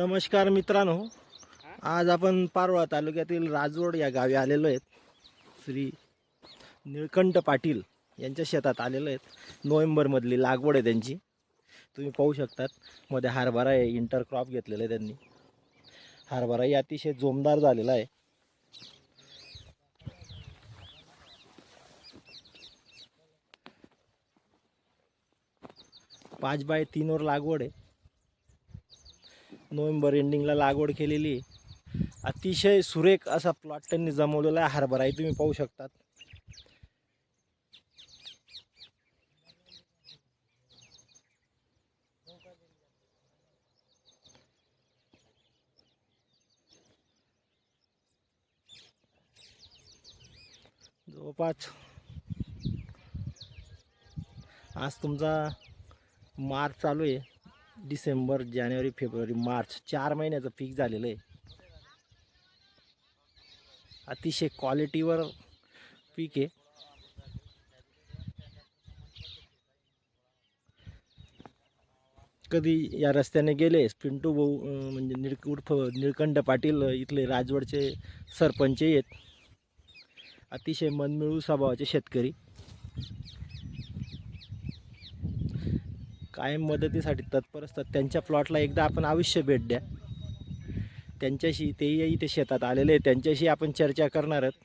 नमस्कार मित्रांनो. आज आपण पारोळा तालुक्यातील राजवड या गावी आलेलो आहेत. श्री निळकंठ पाटील यांच्या शेतात आलेलो आहेत. नोव्हेंबरमधली लागवड आहे त्यांची. तुम्ही पाहू शकतात मध्ये हरभरा आहे इंटरक्रॉप घेतलेलं आहे त्यांनी. हरभराही अतिशय जोमदार झालेला आहे. पाच बाय तीनवर लागवड आहे. नोव्हेंबर एंडिंगला लागवड केलेली. अतिशय सुरेख असा प्लॉट त्यांनी जमवलेला आहे हरभराही तुम्ही पाहू शकतात. जवळपास आज तुमचा मार्च चालू आहे. डिसेंबर जानेवारी फेब्रुवारी मार्च चार महिन्याचं पीक झालेलं आहे. अतिशय क्वालिटीवर पीक आहे. कधी या रस्त्याने गेले पिंटू भाऊ म्हणजे निळक उर्फ निळकंड पाटील इथले राजवडचे सरपंच आहेत. अतिशय मनमिळू स्वभावाचे शेतकरी. कायम मदतीसाठी तत्पर असतात त्यांच्या प्लॉटला एकदा आपण अवश्य भेट द्या. त्यांच्याशी तेही इथे शेतात आलेले आहेत. त्यांच्याशी आपण चर्चा करणार आहोत.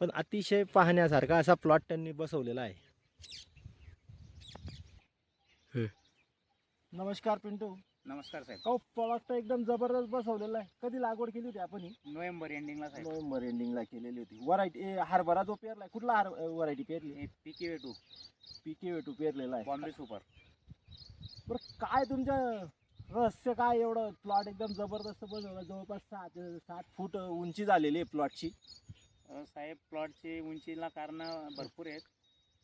पण अतिशय पाहण्यासारखा असा प्लॉट त्यांनी बसवलेला आहे. नमस्कार पिंटू. नमस्कार साहेब. हो प्लॉट तर एकदम जबरदस्त बसवलेला आहे. कधी लागवड केली होती आपण ही नोव्हेंबर एंडिंगला साहेब. नोव्हेंबर एंडिंगला केलेली होती. व्हरायटी हरभरा जो पेरलाय कुठला हर व्हरायटी पेरली? हे पीके वे टू पीके वेटू पेरलेला आहे. बॉम्बे सुपर बरं काय तुमचं रहस्य काय एवढं? प्लॉट एकदम जबरदस्त बनवलं जवळपास सात सात फूट उंची झालेली आहे प्लॉटची अ, साहेब प्लॉटची उंचीला कारण भरपूर आहेत.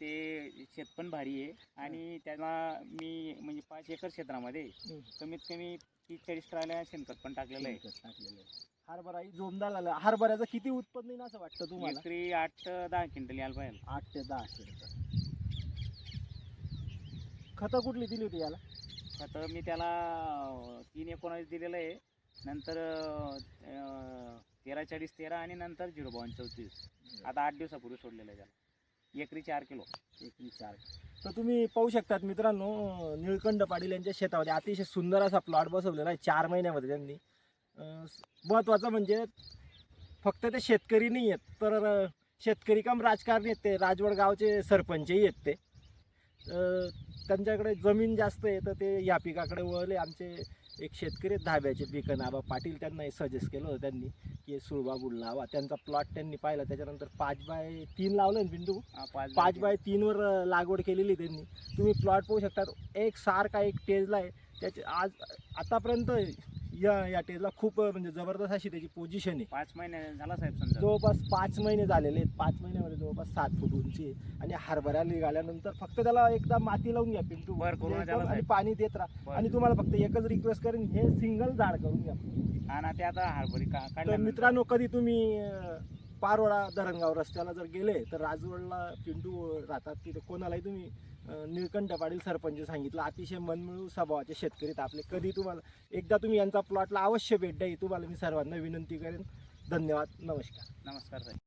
ते शेत पण भारी आहे. आणि त्याला मी म्हणजे पाच एकर क्षेत्रामध्ये. कमीत कमी तीस चाळीस ट्रायला शेणखत पण टाकलेलं आहे. टाकलेलं आहे. हरभरा जोमदार झाला हरभऱ्याचं किती उत्पन्न येईल असं वाटतं तुम्हाला? एकरी आठ ते दहा क्विंटल यायला पाहिजे. आठ ते दहा क्विंटल. खतं कुठली दिली होती याला? आता मी त्याला तीन एकोणावीस दिलेलं आहे. नंतर अ, तेरा चाळीस तेरा आणि नंतर झिरो बावन्न चौतीस. आता आठ दिवसापूर्वी सोडलेलं आहे त्याला. एकरी चार किलो. एकरी चार तर तुम्ही पाहू शकतात मित्रांनो निळकंड पाटील यांच्या शेतामध्ये अतिशय सुंदर असा प्लॉट बसवलेला आहे चार महिन्यामध्ये त्यांनी. महत्त्वाचं म्हणजे फक्त ते शेतकरी नाही आहेत तर शेतकरी काम राजकारणी आहेत ते. राजवड गावचे सरपंचही आहेत ते. त्यांच्याकडे जमीन जास्त आहे तर ते या पिकाकडे वळले. आमचे एक शेतकरी धाब्याचे पिकं नाबा पाटील त्यांना हे सजेस्ट केलं होतं त्यांनी की हे सुळबाबूड लावा. त्यांचा प्लॉट त्यांनी पाहिला. त्याच्यानंतर पाच बाय तीन लावलं ना पिंटू? हा, पाच. बाय तीनवर लागवड केलेली त्यांनी. तुम्ही प्लॉट पाहू शकता एक सारखा एक टेजला आहे. त्याचे आज आतापर्यंत या या टेजला खूप म्हणजे जबरदस्त अशी त्याची पोझिशन आहे. पाच महिने झाला साहेब समजा. जवळपास पाच महिने झालेले आहेत. पाच महिन्यामध्ये जवळपास सात फूट उंची आहे. आणि हरभऱ्याला निघाल्यानंतर फक्त त्याला एकदा माती लावून घ्या पिंटू. बर करून म्हणजे आणि साहेब. पाणी देत राहा. बरं. आणि तुम्हाला फक्त एकच रिक्वेस्ट करेन हे सिंगल झाड करून घ्या. हा ना ते आता हरभरी का तर मित्रांनो कधी तुम्ही अं, पारोळा धरणगाव रस्त्याला जर गेले तर राजवडला पिंटू राहतात तिथे. कोणालाही तुम्ही निळकंठ पाटील सरपंच सांगितलं. अतिशय मनमिळू स्वभावाचे शेतकरी आपले. कधी तुम्हाला एकदा तुम्ही यांचा प्लॉटला अवश्य भेट द्या. तुम्हाला मी सर्वांना विनंती करेन. धन्यवाद. नमस्कार. नमस्कार साहेब